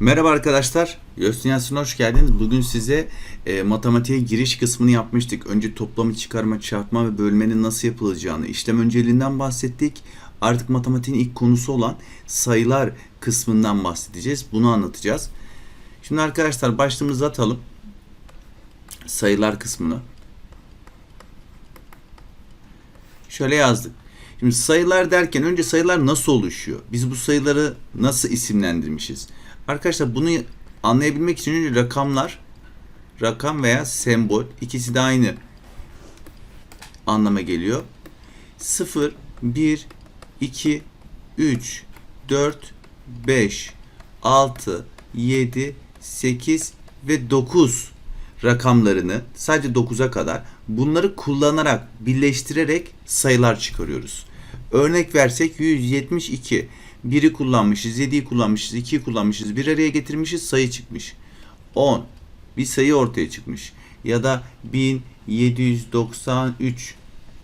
Merhaba arkadaşlar, Yös Dünyası'na hoş geldiniz. Bugün size e, matematiğe giriş kısmını yapmıştık. Önce toplamı, çıkarma, çarpma ve bölmenin nasıl yapılacağını, işlem önceliğinden bahsettik. Artık matematiğin ilk konusu olan sayılar kısmından bahsedeceğiz. Bunu anlatacağız. Şimdi arkadaşlar başlığımızı atalım. Sayılar kısmını. Şöyle yazdık. Şimdi sayılar derken önce sayılar nasıl oluşuyor? Biz bu sayıları nasıl isimlendirmişiz? Arkadaşlar bunu anlayabilmek için önce rakamlar, rakam veya sembol ikisi de aynı anlama geliyor. 0, 1, 2, 3, 4, 5, 6, 7, 8 ve 9 rakamlarını sadece 9'a kadar bunları kullanarak birleştirerek sayılar çıkarıyoruz. Örnek versek 172. 1'i kullanmışız, 7'yi kullanmışız, 2'yi kullanmışız, bir araya getirmişiz sayı çıkmış. 10. Bir sayı ortaya çıkmış. Ya da 1793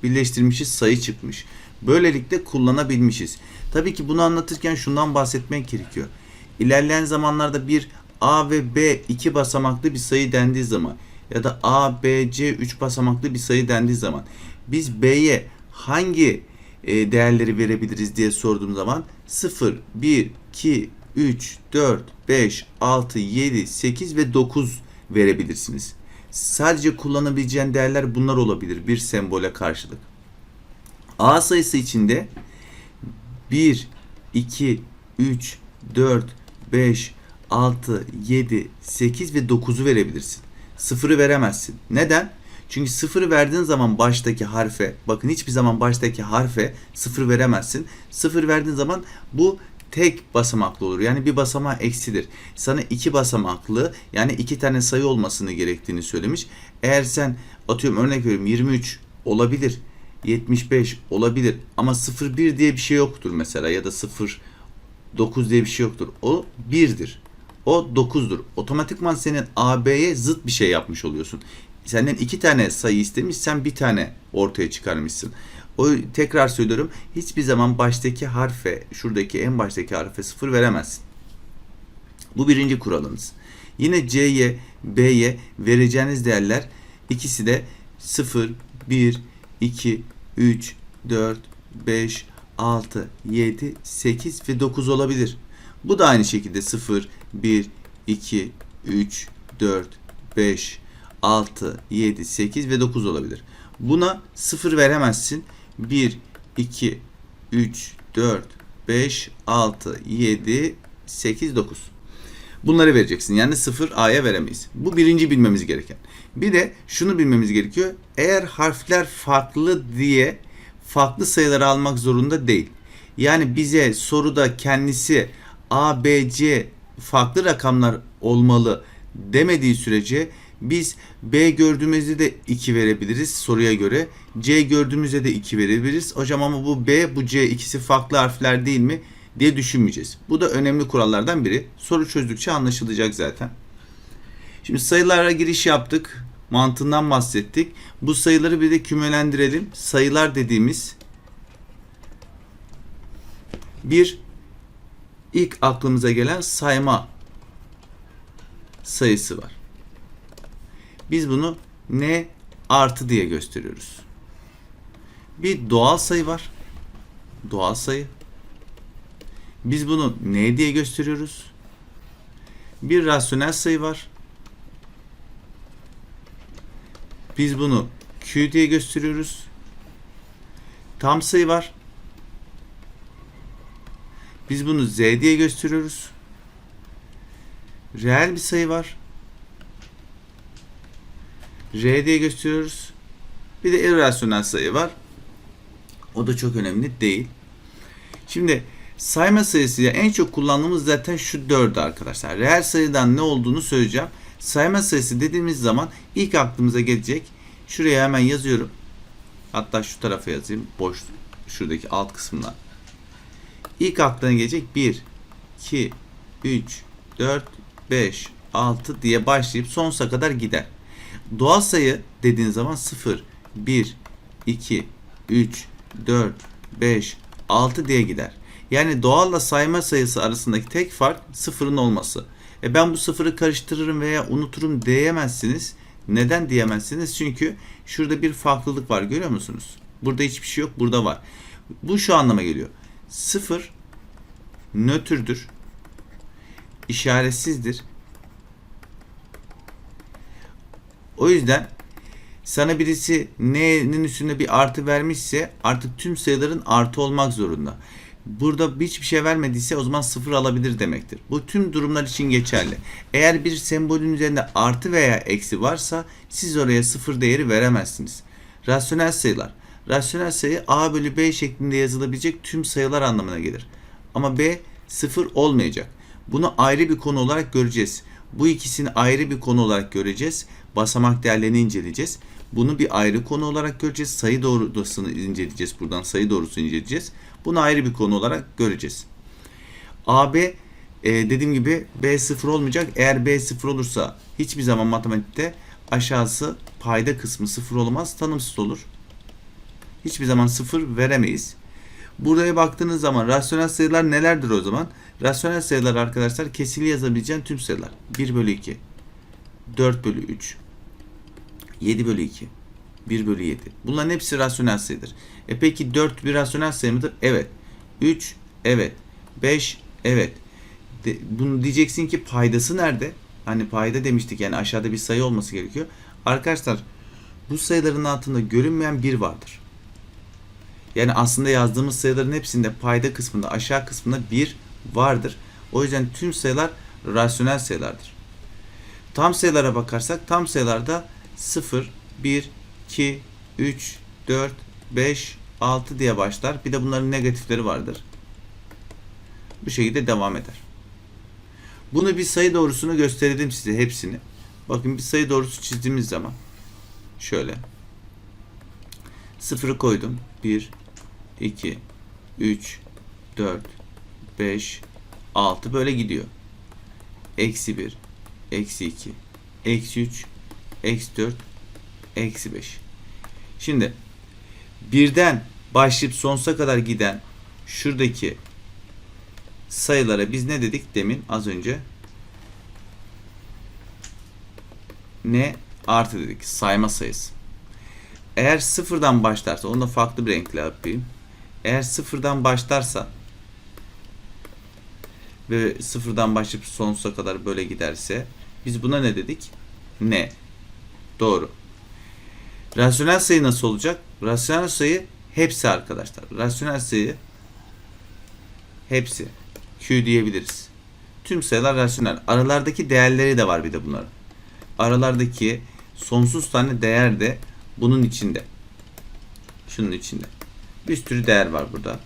birleştirmişiz sayı çıkmış. Böylelikle kullanabilmişiz. Tabii ki bunu anlatırken şundan bahsetmek gerekiyor. İlerleyen zamanlarda bir A ve B iki basamaklı bir sayı dendiği zaman ya da A, B, C üç basamaklı bir sayı dendiği zaman biz B'ye hangi e, değerleri verebiliriz diye sorduğum zaman 0, 1, 2, 3, 4, 5, 6, 7, 8 ve 9 verebilirsiniz. Sadece kullanabileceğin değerler bunlar olabilir bir sembole karşılık. A sayısı içinde 1, 2, 3, 4, 5, 6, 7, 8 ve 9'u verebilirsin. Sıfırı veremezsin. Neden? Çünkü sıfırı verdiğin zaman baştaki harfe, bakın hiçbir zaman baştaki harfe sıfır veremezsin. Sıfır verdiğin zaman bu tek basamaklı olur. Yani bir basamağı eksidir. Sana iki basamaklı yani iki tane sayı olmasını gerektiğini söylemiş. Eğer sen atıyorum örnek veriyorum 23 olabilir. 75 olabilir ama 01 diye bir şey yoktur mesela ya da 0 9 diye bir şey yoktur. O 1'dir. O 9'dur. Otomatikman senin AB'ye zıt bir şey yapmış oluyorsun. Senden iki tane sayı istemiş, sen bir tane ortaya çıkarmışsın. O tekrar söylüyorum. Hiçbir zaman baştaki harfe, şuradaki en baştaki harfe sıfır veremezsin. Bu birinci kuralımız. Yine C'ye, B'ye vereceğiniz değerler ikisi de 0, 1, 2, 3, 4, 5, 6, 7, 8 ve 9 olabilir. Bu da aynı şekilde 0, 1, 2, 3, 4, 5, 6, 7, 8 ve 9 olabilir. Buna 0 veremezsin. 1, 2, 3, 4, 5, 6, 7, 8, 9. Bunları vereceksin. Yani 0 A'ya veremeyiz. Bu birinci bilmemiz gereken. Bir de şunu bilmemiz gerekiyor. Eğer harfler farklı diye farklı sayıları almak zorunda değil. Yani bize soruda kendisi A, B, C farklı rakamlar olmalı demediği sürece biz B gördüğümüzde de 2 verebiliriz soruya göre. C gördüğümüzde de 2 verebiliriz. Hocam ama bu B, bu C ikisi farklı harfler değil mi diye düşünmeyeceğiz. Bu da önemli kurallardan biri. Soru çözdükçe anlaşılacak zaten. Şimdi sayılara giriş yaptık. Mantığından bahsettik. Bu sayıları bir de kümelendirelim. Sayılar dediğimiz bir ilk aklımıza gelen sayma sayısı var. Biz bunu n artı diye gösteriyoruz. Bir doğal sayı var. Doğal sayı. Biz bunu n diye gösteriyoruz. Bir rasyonel sayı var. Biz bunu q diye gösteriyoruz. Tam sayı var. Biz bunu z diye gösteriyoruz. Reel bir sayı var. R diye gösteriyoruz. Bir de irrasyonel sayı var. O da çok önemli değil. Şimdi sayma sayısıyla en çok kullandığımız zaten şu dördü arkadaşlar. Reel sayıdan ne olduğunu söyleyeceğim. Sayma sayısı dediğimiz zaman ilk aklımıza gelecek. Şuraya hemen yazıyorum. Hatta şu tarafa yazayım. Boş şuradaki alt kısmına. İlk aklına gelecek 1, 2, 3, 4, 5, 6 diye başlayıp sonsuza kadar gider. Doğal sayı dediğin zaman 0, 1, 2, 3, 4, 5, 6 diye gider. Yani doğalla sayma sayısı arasındaki tek fark sıfırın olması. E ben bu sıfırı karıştırırım veya unuturum diyemezsiniz. Neden diyemezsiniz? Çünkü şurada bir farklılık var görüyor musunuz? Burada hiçbir şey yok, burada var. Bu şu anlama geliyor. Sıfır nötrdür, işaretsizdir. O yüzden sana birisi n'nin üstünde bir artı vermişse artık tüm sayıların artı olmak zorunda. Burada hiçbir şey vermediyse o zaman sıfır alabilir demektir. Bu tüm durumlar için geçerli. Eğer bir sembolün üzerinde artı veya eksi varsa siz oraya sıfır değeri veremezsiniz. Rasyonel sayılar. Rasyonel sayı a bölü b şeklinde yazılabilecek tüm sayılar anlamına gelir. Ama b sıfır olmayacak. Bunu ayrı bir konu olarak göreceğiz. Bu ikisini ayrı bir konu olarak göreceğiz. Basamak değerlerini inceleyeceğiz. Bunu bir ayrı konu olarak göreceğiz. Sayı doğrusunu inceleyeceğiz. Buradan sayı doğrusunu inceleyeceğiz. Bunu ayrı bir konu olarak göreceğiz. AB e, dediğim gibi B sıfır olmayacak. Eğer B sıfır olursa hiçbir zaman matematikte aşağısı payda kısmı sıfır olamaz. Tanımsız olur. Hiçbir zaman sıfır veremeyiz. Buraya baktığınız zaman rasyonel sayılar nelerdir o zaman? Rasyonel sayılar arkadaşlar kesili yazabileceğin tüm sayılar. 1 bölü 2, 4 bölü 3, 7 bölü 2, 1 bölü 7. Bunların hepsi rasyonel sayıdır. E peki 4 bir rasyonel sayı mıdır? Evet. 3 evet. 5 evet. De, bunu diyeceksin ki paydası nerede? Hani payda demiştik yani aşağıda bir sayı olması gerekiyor. Arkadaşlar bu sayıların altında görünmeyen bir vardır. Yani aslında yazdığımız sayıların hepsinde payda kısmında aşağı kısmında bir vardır. O yüzden tüm sayılar rasyonel sayılardır. Tam sayılara bakarsak tam sayılarda 0, 1, 2, 3, 4, 5, 6 diye başlar. Bir de bunların negatifleri vardır. Bu şekilde devam eder. Bunu bir sayı doğrusunu gösterdim size hepsini. Bakın bir sayı doğrusu çizdiğimiz zaman şöyle sıfırı koydum. 1, 2, 3, 4, 5, 6 böyle gidiyor. Eksi 1, eksi 2, eksi 3, eksi 4, eksi 5. Şimdi birden başlayıp sonsuza kadar giden şuradaki sayılara biz ne dedik demin az önce? Ne artı dedik sayma sayısı. Eğer sıfırdan başlarsa onu da farklı bir renkle yapayım. Eğer sıfırdan başlarsa ve sıfırdan başlayıp sonsuza kadar böyle giderse biz buna ne dedik? Ne? Doğru. Rasyonel sayı nasıl olacak? Rasyonel sayı hepsi arkadaşlar. Rasyonel sayı hepsi. Q diyebiliriz. Tüm sayılar rasyonel. Aralardaki değerleri de var bir de bunların. Aralardaki sonsuz tane değer de bunun içinde. Şunun içinde. Bir sürü değer var burada.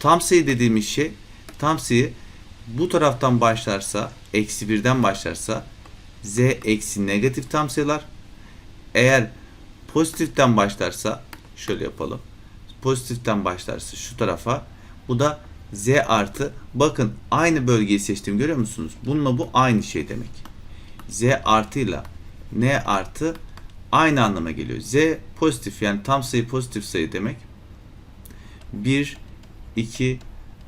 Tam sayı dediğimiz şey tam sayı bu taraftan başlarsa eksi birden başlarsa z eksi negatif tam sayılar. Eğer pozitiften başlarsa şöyle yapalım. Pozitiften başlarsa şu tarafa bu da z artı. Bakın aynı bölgeyi seçtim görüyor musunuz? Bununla bu aynı şey demek. z artıyla n artı aynı anlama geliyor. Z pozitif yani tam sayı pozitif sayı demek. 1, 2,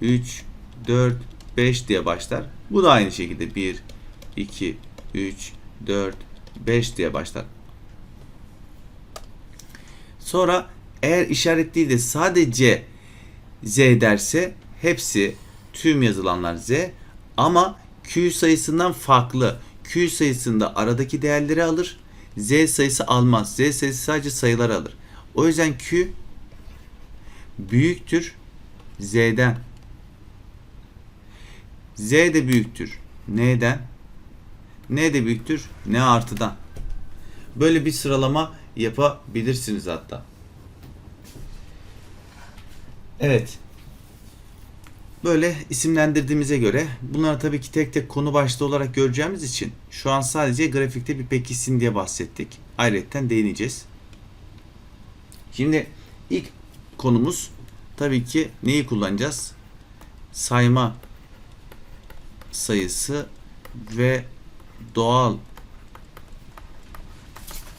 3, 4, 5 diye başlar. Bu da aynı şekilde 1, 2, 3, 4, 5 diye başlar. Sonra eğer işaret değil de sadece Z derse hepsi tüm yazılanlar Z ama Q sayısından farklı. Q sayısında aradaki değerleri alır. Z sayısı almaz. Z sayısı sadece sayılar alır. O yüzden Q büyüktür Z'den. Z de büyüktür. N'den. N de büyüktür. N artıdan. Böyle bir sıralama yapabilirsiniz hatta. Evet. Böyle isimlendirdiğimize göre bunları tabii ki tek tek konu başlığı olarak göreceğimiz için şu an sadece grafikte bir pekişsin diye bahsettik. Ayrıca değineceğiz. Şimdi ilk konumuz tabii ki neyi kullanacağız? Sayma sayısı ve doğal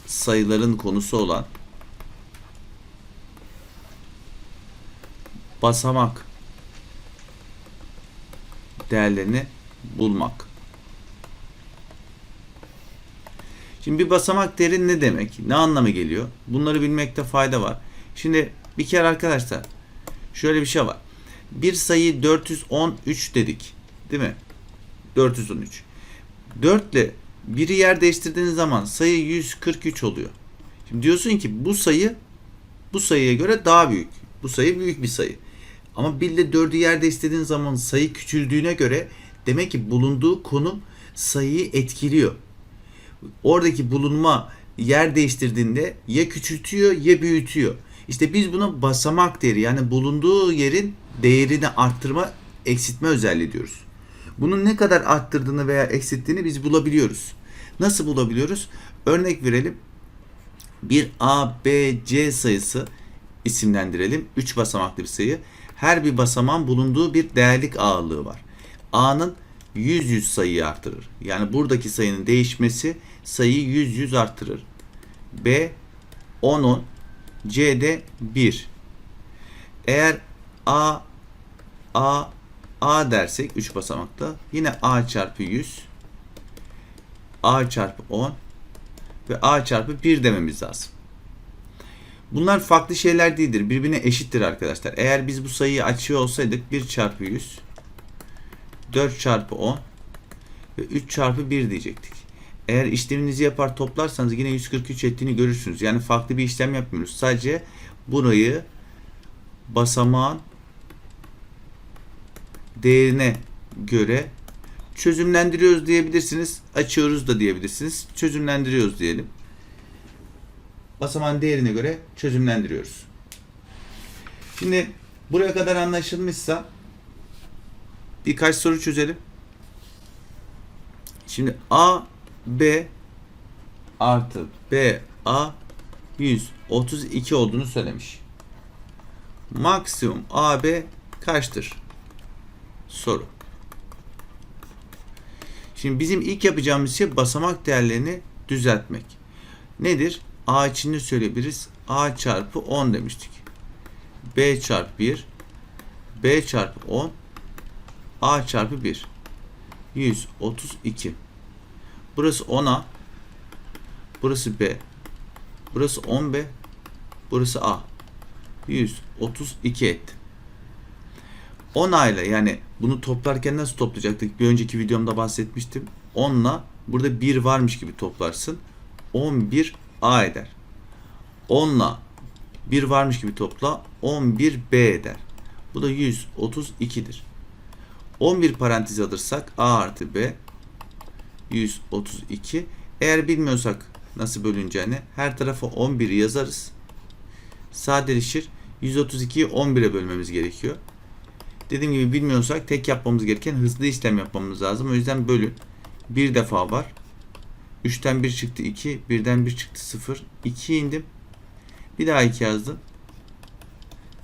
sayıların konusu olan basamak değerlerini bulmak. Şimdi bir basamak derin ne demek? Ne anlamı geliyor? Bunları bilmekte fayda var. Şimdi bir kere arkadaşlar şöyle bir şey var. Bir sayı 413 dedik. Değil mi? 413. 4 ile biri yer değiştirdiğiniz zaman sayı 143 oluyor. Şimdi diyorsun ki bu sayı bu sayıya göre daha büyük. Bu sayı büyük bir sayı. Ama 1 ile 4'ü yer değiştirdiğin zaman sayı küçüldüğüne göre demek ki bulunduğu konum sayıyı etkiliyor. Oradaki bulunma yer değiştirdiğinde ya küçültüyor ya büyütüyor. İşte biz buna basamak değeri yani bulunduğu yerin değerini arttırma, eksiltme özelliği diyoruz. Bunun ne kadar arttırdığını veya eksilttiğini biz bulabiliyoruz. Nasıl bulabiliyoruz? Örnek verelim. Bir A, B, C sayısı isimlendirelim. 3 basamaklı bir sayı. Her bir basamağın bulunduğu bir değerlik ağırlığı var. A'nın 100 100 sayıyı artırır. Yani buradaki sayının değişmesi sayıyı 100 100 artırır. B 10 10 C de 1. Eğer A A A dersek 3 basamakta yine A çarpı 100 A çarpı 10 ve A çarpı 1 dememiz lazım. Bunlar farklı şeyler değildir. Birbirine eşittir arkadaşlar. Eğer biz bu sayıyı açıyor olsaydık 1 çarpı 100 4 çarpı 10 ve 3 çarpı 1 diyecektik. Eğer işleminizi yapar toplarsanız yine 143 ettiğini görürsünüz. Yani farklı bir işlem yapmıyoruz. Sadece burayı basamağın değerine göre çözümlendiriyoruz diyebilirsiniz. Açıyoruz da diyebilirsiniz. Çözümlendiriyoruz diyelim. Basamağın değerine göre çözümlendiriyoruz. Şimdi buraya kadar anlaşılmışsa birkaç soru çözelim. Şimdi A B artı B A 132 olduğunu söylemiş. Maksimum AB kaçtır? Soru. Şimdi bizim ilk yapacağımız şey basamak değerlerini düzeltmek. Nedir? A için ne söyleyebiliriz? A çarpı 10 demiştik. B çarpı 1 B çarpı 10 A çarpı 1 132 Burası 10A Burası B Burası 10B Burası A 132 etti. 10 A ile yani bunu toplarken nasıl toplayacaktık? Bir önceki videomda bahsetmiştim. 10 ile burada 1 varmış gibi toplarsın. 11 A eder. 10 ile 1 varmış gibi topla 11 B eder. Bu da 132'dir. 11 parantez alırsak A artı B 132. Eğer bilmiyorsak nasıl bölüneceğini her tarafa 11 yazarız. Sadeleşir. 132'yi 11'e bölmemiz gerekiyor. Dediğim gibi bilmiyorsak tek yapmamız gereken hızlı işlem yapmamız lazım. O yüzden bölün. Bir defa var. 3'ten 1 çıktı 2. 1'den 1 çıktı 0. 2 indim. Bir daha 2 yazdım.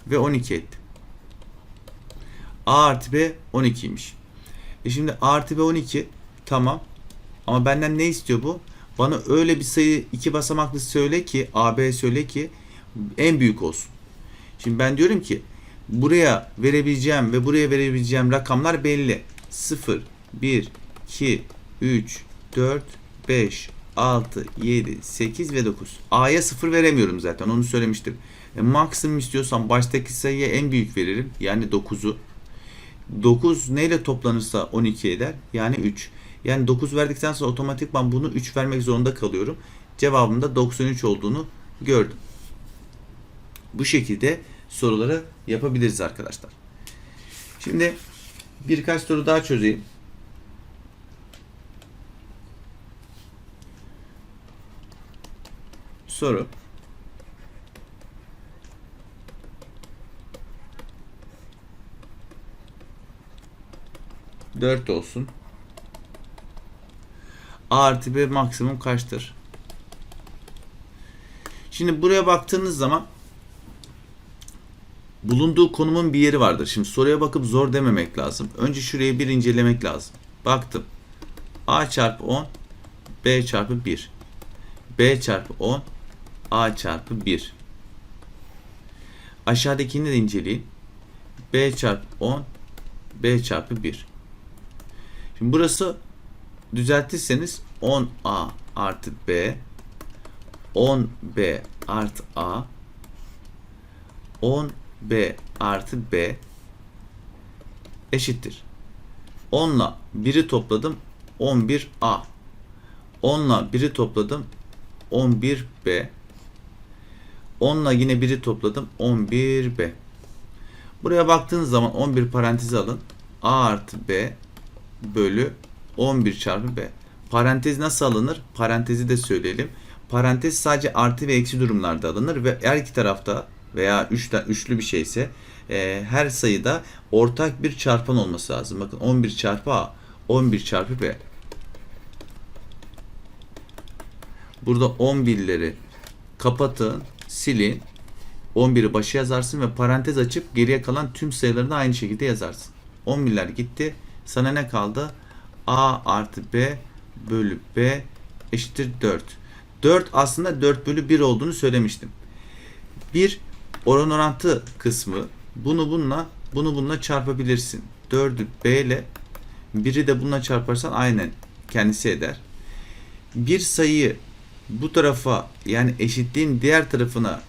Ve 12 ettim. A artı B 12'ymiş. E şimdi A artı B 12 tamam. Ama benden ne istiyor bu? Bana öyle bir sayı iki basamaklı söyle ki A, B söyle ki en büyük olsun. Şimdi ben diyorum ki buraya verebileceğim ve buraya verebileceğim rakamlar belli. 0, 1, 2, 3, 4, 5, 6, 7, 8 ve 9. A'ya 0 veremiyorum zaten onu söylemiştim. E, maksimum istiyorsam baştaki sayıya en büyük veririm. Yani 9'u. 9 neyle toplanırsa 12 eder. Yani 3. Yani 9 verdikten sonra otomatikman bunu 3 vermek zorunda kalıyorum. Cevabımda 93 olduğunu gördüm. Bu şekilde soruları yapabiliriz arkadaşlar. Şimdi birkaç soru daha çözeyim. Soru. Dört olsun. A artı B maksimum kaçtır? Şimdi buraya baktığınız zaman bulunduğu konumun bir yeri vardır. Şimdi soruya bakıp zor dememek lazım. Önce şurayı bir incelemek lazım. Baktım. A çarpı 10 B çarpı 1 B çarpı 10 A çarpı 1 Aşağıdakini de inceleyin. B çarpı 10 B çarpı 1 Şimdi burası düzeltirseniz 10A artı B 10B artı A 10B artı B eşittir. 10 ile 1'i topladım 11A 10 ile 1'i topladım 11B 10 ile yine 1'i topladım 11B Buraya baktığınız zaman 11 parantezi alın. A artı B bölü 11 çarpı B. Parantez nasıl alınır? Parantezi de söyleyelim. Parantez sadece artı ve eksi durumlarda alınır ve her iki tarafta veya üçten, üçlü bir şeyse e, her sayıda ortak bir çarpan olması lazım. Bakın 11 çarpı A, 11 çarpı B. Burada 11'leri kapatın, silin. 11'i başa yazarsın ve parantez açıp geriye kalan tüm sayıları da aynı şekilde yazarsın. 11'ler gitti. Sana ne kaldı? A artı B bölü B eşittir 4. 4 aslında 4 bölü 1 olduğunu söylemiştim. Bir oran orantı kısmı bunu bununla bunu bununla çarpabilirsin. 4'ü B ile 1'i de bununla çarparsan aynen kendisi eder. Bir sayıyı bu tarafa yani eşitliğin diğer tarafına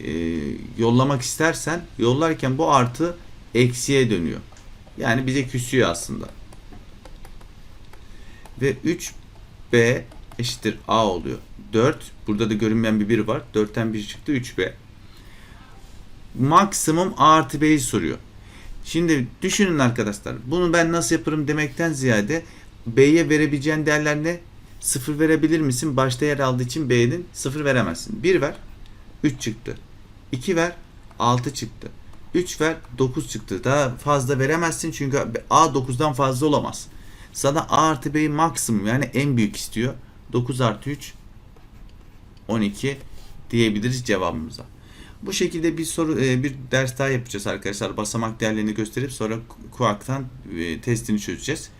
e, yollamak istersen yollarken bu artı eksiye dönüyor. Yani bize küsüyor aslında. Ve 3B eşittir A oluyor. 4. Burada da görünmeyen bir 1 var. 4'ten 1 çıktı 3B. Maksimum A artı B'yi soruyor. Şimdi düşünün arkadaşlar. Bunu ben nasıl yaparım demekten ziyade B'ye verebileceğin değerler ne? 0 verebilir misin? Başta yer aldığı için B'nin 0 veremezsin. 1 ver. 3 çıktı. 2 ver 6 çıktı. 3 ver 9 çıktı. Daha fazla veremezsin çünkü A 9'dan fazla olamaz. Sana A artı B'yi maksimum yani en büyük istiyor. 9 artı 3 12 diyebiliriz cevabımıza. Bu şekilde bir soru e, bir ders daha yapacağız arkadaşlar. Basamak değerlerini gösterip sonra kuaktan e, testini çözeceğiz.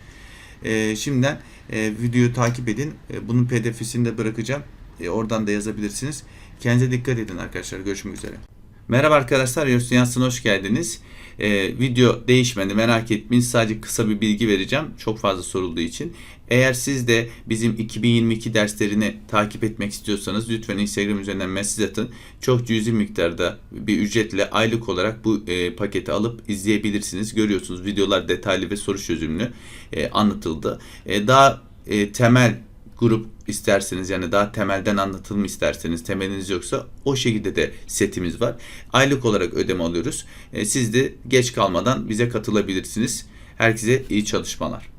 E, şimdiden videoyu takip edin. Bunun pdf'sini de bırakacağım. Oradan da yazabilirsiniz. Kendinize dikkat edin arkadaşlar. Görüşmek üzere. Merhaba arkadaşlar. Yunus Dünyası'na hoş geldiniz. Ee, video değişmedi merak etmeyin. Sadece kısa bir bilgi vereceğim. Çok fazla sorulduğu için. Eğer siz de bizim 2022 derslerini takip etmek istiyorsanız lütfen Instagram üzerinden mesaj atın. Çok cüzi miktarda bir ücretle aylık olarak bu e, paketi alıp izleyebilirsiniz. Görüyorsunuz videolar detaylı ve soru çözümlü e, anlatıldı. E, daha e, temel grup isterseniz yani daha temelden anlatılma isterseniz temeliniz yoksa o şekilde de setimiz var. Aylık olarak ödeme alıyoruz. E, siz de geç kalmadan bize katılabilirsiniz. Herkese iyi çalışmalar.